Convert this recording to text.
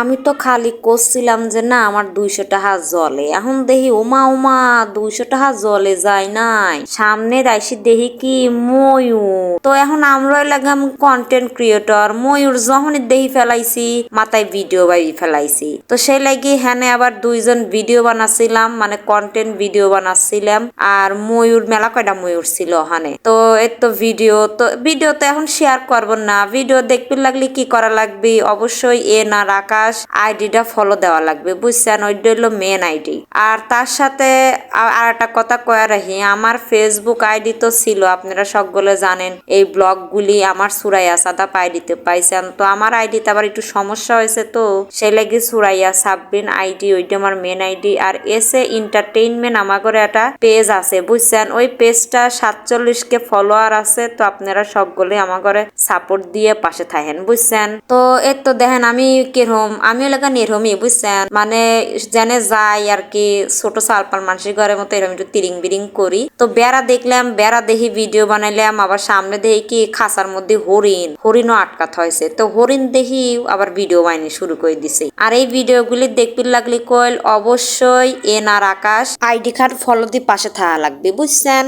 আমি তো খালি করছিলাম যে না, আমার দুইশো টাকা জলে। এখন দেখি ওমা ওমা দুইশো টাকা জলে যায় নাই। সামনে দাইসি দেখি কি ময়ূর। তো এখন আমরা লাগাম কন্টেন্ট ক্রিয়েটর ময়ূর যখন দেখি ফেলাইছি, মাথায় ভিডিও বাই ফেলাইছি। তো সেই লাগি হ্যানে আবার দুইজন ভিডিও বানাচ্ছিলাম মানে কন্টেন্ট ভিডিও বানাচ্ছিলাম আর ময়ূর, মেলা কয়টা ময়ূর ছিল ওখানে। তো এর তো ভিডিও তো ভিডিও তো এখন শেয়ার করব না। ভিডিও দেখতে লাগলে কি করা লাগবে? অবশ্যই এ না আকাশ আইডিটা ফলো দেওয়া লাগবে, বুঝছেন? ওইটা হলো মেন আইডি। আর তার সাথে আর একটা কথা কয়ে রাখি, আমার ফেসবুক আইডি তো ছিল, আপনারা সকলে জানেন, এই ব্লগগুলি আমার সুরাইয়া সাদাপ আইডিতে পাইছেন। তো আমার আইডিতে আবার একটু সমস্যা হয়েছে তো, সেই লাগি সুরাইয়া সাববিন আইডি, ওইটা আমার মেন আইডি। আর এসে এন্টারটেইনমেন্ট আমার করে একটা পেজ আছে, বুঝছেন? ওই পেজটা সাতচল্লিশ কে ফলোয়ার আছে, তো আপনারা সকলে আমার ঘরে সাপোর্ট দিয়ে পাশে থাকেন, বুঝছেন? তো এর তো দেখেন, আমি কিরম আমি এলাকা নিরমই বুঝছেন? মানে জেনে যাই আর কি, ছোট সালপাল মানুষের ঘরের মতো এরকম একটু তিরিং বিরিং করি। তো বেড়া দেখলাম, বেড়া দেখি ভিডিও বানাইলাম, আবার সামনে দেখি কি খাসার মধ্যে হরিণ, হরিণও আটকাত হয়েছে। তো হরিণ দেখি আবার ভিডিও বানানি শুরু করে দিছে। আর এই ভিডিওগুলি দেখতে লাগলে কইল, অবশ্যই N R Akash, ID card follow দিয়ে পাশে থাকা লাগবে, বুঝছেন?